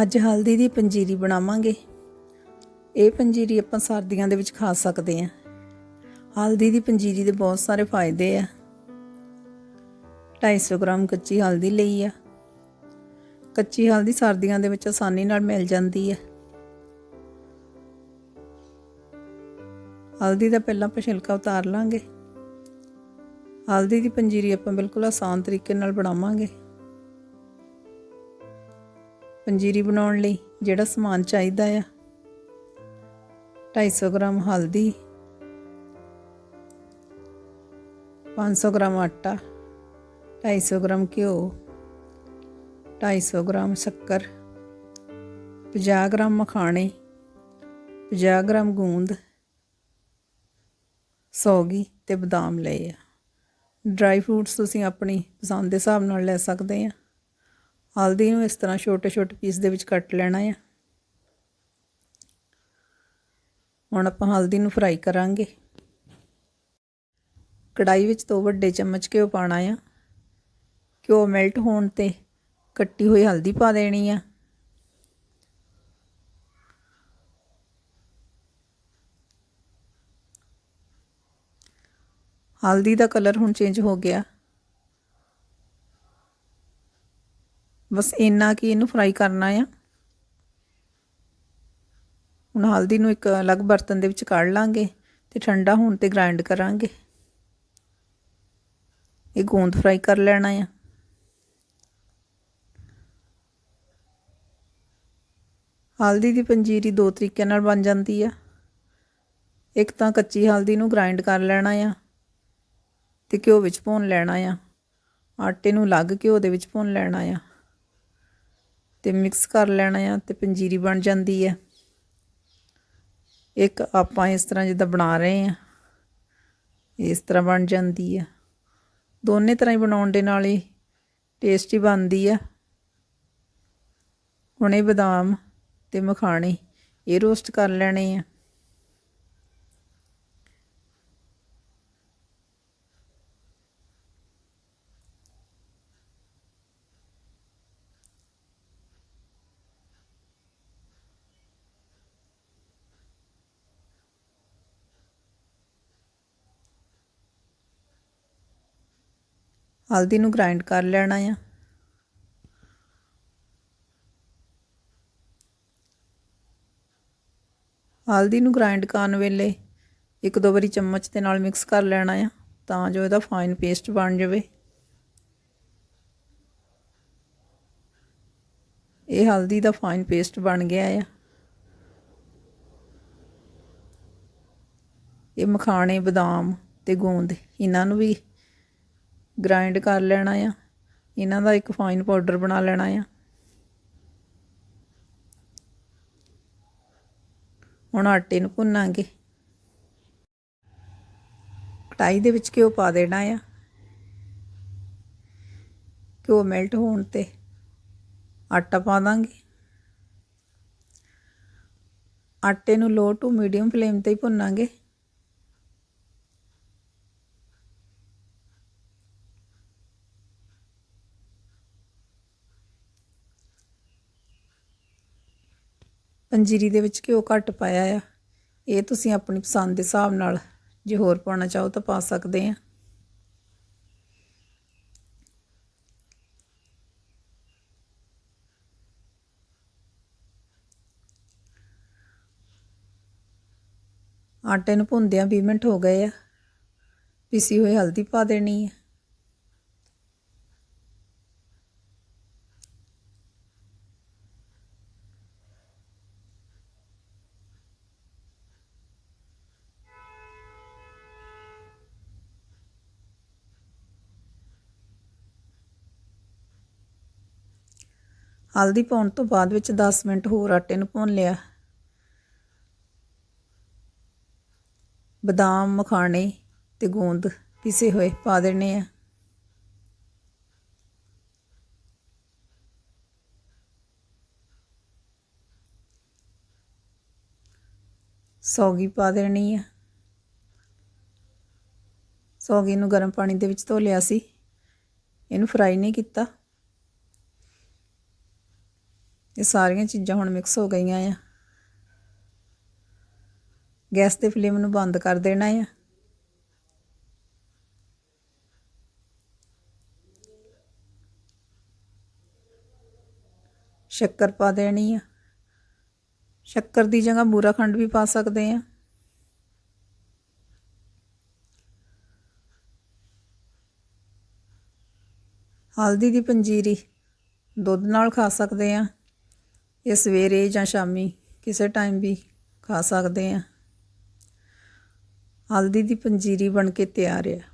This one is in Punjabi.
ਅੱਜ ਹਲਦੀ ਦੀ ਪੰਜੀਰੀ ਬਣਾਵਾਂਗੇ। ਇਹ ਪੰਜੀਰੀ ਆਪਾਂ ਸਰਦੀਆਂ ਦੇ ਵਿੱਚ ਖਾ ਸਕਦੇ ਹਾਂ। ਹਲਦੀ ਦੀ ਪੰਜੀਰੀ ਦੇ ਬਹੁਤ ਸਾਰੇ ਫਾਇਦੇ ਆ। 250 ਗ੍ਰਾਮ ਕੱਚੀ ਹਲਦੀ ਲਈ ਆ। ਕੱਚੀ ਹਲਦੀ ਸਰਦੀਆਂ ਦੇ ਵਿੱਚ ਆਸਾਨੀ ਨਾਲ ਮਿਲ ਜਾਂਦੀ ਹੈ ਹਲਦੀ ਦਾ ਪਹਿਲਾਂ ਆਪਾਂ ਛਿਲਕਾ ਉਤਾਰ ਲਾਂਗੇ। ਹਲਦੀ ਦੀ ਪੰਜੀਰੀ ਆਪਾਂ ਬਿਲਕੁਲ ਆਸਾਨ ਤਰੀਕੇ ਨਾਲ ਬਣਾਵਾਂਗੇ। ਪੰਜੀਰੀ ਬਣਾਉਣ ਲਈ ਜਿਹੜਾ ਸਮਾਨ ਚਾਹੀਦਾ ਆ। 250 ਗ੍ਰਾਮ ਹਲਦੀ 500 ਗ੍ਰਾਮ ਆਟਾ 250 ਗ੍ਰਾਮ ਘਿਓ 250 ਗ੍ਰਾਮ ਸ਼ੱਕਰ 50 ਗ੍ਰਾਮ ਮਖਾਣੇ 50 ਗ੍ਰਾਮ ਗੂੰਦ, ਸੌਗੀ ਤੇ ਬਦਾਮ ਲਏ ਆ। ਡਰਾਈ ਫਰੂਟਸ ਤੁਸੀਂ ਆਪਣੀ ਪਸੰਦ ਦੇ ਹਿਸਾਬ ਨਾਲ ਲੈ ਸਕਦੇ ਆ। ਹਲਦੀ ਨੂੰ ਇਸ ਤਰ੍ਹਾਂ ਛੋਟੇ ਛੋਟੇ ਪੀਸ ਦੇ ਵਿੱਚ ਕੱਟ ਲੈਣਾ ਆ। ਹੁਣ ਆਪਾਂ ਹਲਦੀ ਨੂੰ ਫਰਾਈ ਕਰਾਂਗੇ। ਕੜਾਈ ਵਿੱਚ ਦੋ ਵੱਡੇ ਚਮਚ ਘਿਓ ਪਾਣਾ ਆ। ਘਿਓ ਮੈਲਟ ਹੋਣ ਤੇ ਕੱਟੀ ਹੋਈ ਹਲਦੀ ਪਾ ਦੇਣੀ ਆ। ਹਲਦੀ ਦਾ ਕਲਰ ਹੁਣ ਚੇਂਜ ਹੋ ਗਿਆ। ਬਸ ਇੰਨਾ ਕਿ ਇਹਨੂੰ ਫਰਾਈ ਕਰਨਾ ਆ। ਹੁਣ ਹਲਦੀ ਨੂੰ ਇੱਕ ਅਲੱਗ ਬਰਤਨ ਦੇ ਵਿੱਚ ਕੱਢ ਲਾਂਗੇ ਤੇ ਠੰਡਾ ਹੋਣ ਤੇ ਗ੍ਰਾਈਂਡ ਕਰਾਂਗੇ। ਇਹ ਗੋਂਦ ਫਰਾਈ ਕਰ ਲੈਣਾ ਆ। ਹਲਦੀ ਦੀ ਪੰਜੀਰੀ ਦੋ ਤਰੀਕਿਆਂ ਨਾਲ ਬਣ ਜਾਂਦੀ ਆ। ਇੱਕ ਤਾਂ ਕੱਚੀ ਹਲਦੀ ਨੂੰ ਗ੍ਰਾਈਂਡ ਕਰ ਲੈਣਾ ਆ ਤੇ ਘਿਓ ਵਿੱਚ ਭੁੰਨ ਲੈਣਾ ਆ। ਆਟੇ ਨੂੰ ਅਲੱਗ ਘਿਓ ਦੇ ਵਿੱਚ ਭੁੰਨ ਲੈਣਾ ਆ। ਤੇ ਮਿਕਸ ਕਰ ਲੈਣਾ ਆ ਤੇ ਪੰਜੀਰੀ ਬਣ ਜਾਂਦੀ ਹੈ ਇੱਕ ਆਪਾਂ ਇਸ ਤਰ੍ਹਾਂ ਜਿੱਦਾਂ ਬਣਾ ਰਹੇ ਆ। ਇਸ ਤਰ੍ਹਾਂ ਬਣ ਜਾਂਦੀ ਆ। ਦੋਨੇ ਤਰ੍ਹਾਂ ਹੀ ਬਣਾਉਣ ਦੇ ਨਾਲ ਹੀ ਟੇਸਟੀ ਬਣਦੀ ਆ। ਹੁਣੇ ਬਦਾਮ ਤੇ ਮਖਾਣੇ ਇਹ ਰੋਸਟ ਕਰ ਲੈਣੇ ਆ। ਹਲਦੀ ਨੂੰ ਗ੍ਰਾਈਂਡ ਕਰ ਲੈਣਾ ਆ। ਹਲਦੀ ਨੂੰ ਗ੍ਰਾਈਂਡ ਕਰਨ ਵੇਲੇ ਇੱਕ ਦੋ ਵਾਰੀ ਚਮਚ ਦੇ ਨਾਲ ਮਿਕਸ ਕਰ ਲੈਣਾ ਆ, ਤਾਂ ਜੋ ਇਹਦਾ ਫਾਈਨ ਪੇਸਟ ਬਣ ਜਾਵੇ। ਇਹ ਹਲਦੀ ਦਾ ਫਾਈਨ ਪੇਸਟ ਬਣ ਗਿਆ ਆ। ਇਹ ਮਖਾਣੇ, ਬਦਾਮ ਤੇ ਗੂੰਦ, ਇਹਨਾਂ ਨੂੰ ਵੀ ਗ੍ਰਾਈਂਡ ਕਰ ਲੈਣਾ ਆ। ਇਹਨਾਂ ਦਾ ਇੱਕ ਫਾਈਨ ਪਾਊਡਰ ਬਣਾ ਲੈਣਾ ਆ। ਹੁਣ ਆਟੇ ਨੂੰ ਭੁੰਨਾਂਗੇ। ਕਟਾਈ ਦੇ ਵਿੱਚ ਘਿਓ ਪਾ ਦੇਣਾ ਆ। ਘਿਓ ਮੈਲਟ ਹੋਣ ਤੇ ਆਟਾ ਪਾ ਦਾਂਗੇ। ਆਟੇ ਨੂੰ ਲੋ ਟੂ ਮੀਡੀਅਮ ਫਲੇਮ ਤੇ ਹੀ ਭੁੰਨਾਂਗੇ। ਪੰਜੀਰੀ ਦੇ ਵਿੱਚ ਘਿਓ ਘੱਟ ਪਾਇਆ ਆ। ਇਹ ਤੁਸੀਂ ਆਪਣੀ ਪਸੰਦ ਦੇ ਹਿਸਾਬ ਨਾਲ ਜੇ ਹੋਰ ਪਾਉਣਾ ਚਾਹੋ ਤਾਂ ਪਾ ਸਕਦੇ ਆ। ਆਟੇ ਨੂੰ ਭੁੰਦਿਆਂ 20 ਮਿੰਟ ਹੋ ਗਏ ਆ। ਪੀਸੀ ਹੋਈ ਹਲਦੀ ਪਾ ਦੇਣੀ ਹੈ ਹਲਦੀ ਪਾਉਣ ਤੋਂ ਬਾਅਦ ਵਿੱਚ 10 ਮਿੰਟ ਹੋਰ ਆਟੇ ਨੂੰ ਭੁੰਨ ਲਿਆ। ਬਦਾਮ, ਮਖਾਣੇ ਤੇ ਗੂੰਦ ਪਿਸੇ ਹੋਏ ਪਾ ਦੇਣੇ ਆ। ਸੌਗੀ ਪਾ ਦੇਣੀ ਆ। ਸੌਗੀ ਨੂੰ ਗਰਮ ਪਾਣੀ ਦੇ ਵਿੱਚ ਧੋ ਲਿਆ ਸੀ। ਇਹਨੂੰ ਫਰਾਈ ਨਹੀਂ ਕੀਤਾ। ਇਹ ਸਾਰੀਆਂ ਚੀਜ਼ਾਂ ਹੁਣ ਮਿਕਸ ਹੋ ਗਈਆਂ ਆ। ਗੈਸ ਦੇ ਫਲੇਮ ਨੂੰ ਬੰਦ ਕਰ ਦੇਣਾ ਆ। ਸ਼ੱਕਰ ਪਾ ਦੇਣੀ ਆ। ਸ਼ੱਕਰ ਦੀ ਜਗ੍ਹਾ ਬੂਰਾ ਖੰਡ ਵੀ ਪਾ ਸਕਦੇ ਆ। ਹਲਦੀ ਦੀ ਪੰਜੀਰੀ ਦੁੱਧ ਨਾਲ ਖਾ ਸਕਦੇ ਆ। ਇਹ ਸਵੇਰੇ ਜਾਂ ਸ਼ਾਮੀ ਕਿਸੇ ਟਾਈਮ ਵੀ ਖਾ ਸਕਦੇ ਆ ਹਲਦੀ ਦੀ ਪੰਜੀਰੀ ਬਣ ਕੇ ਤਿਆਰ ਆ।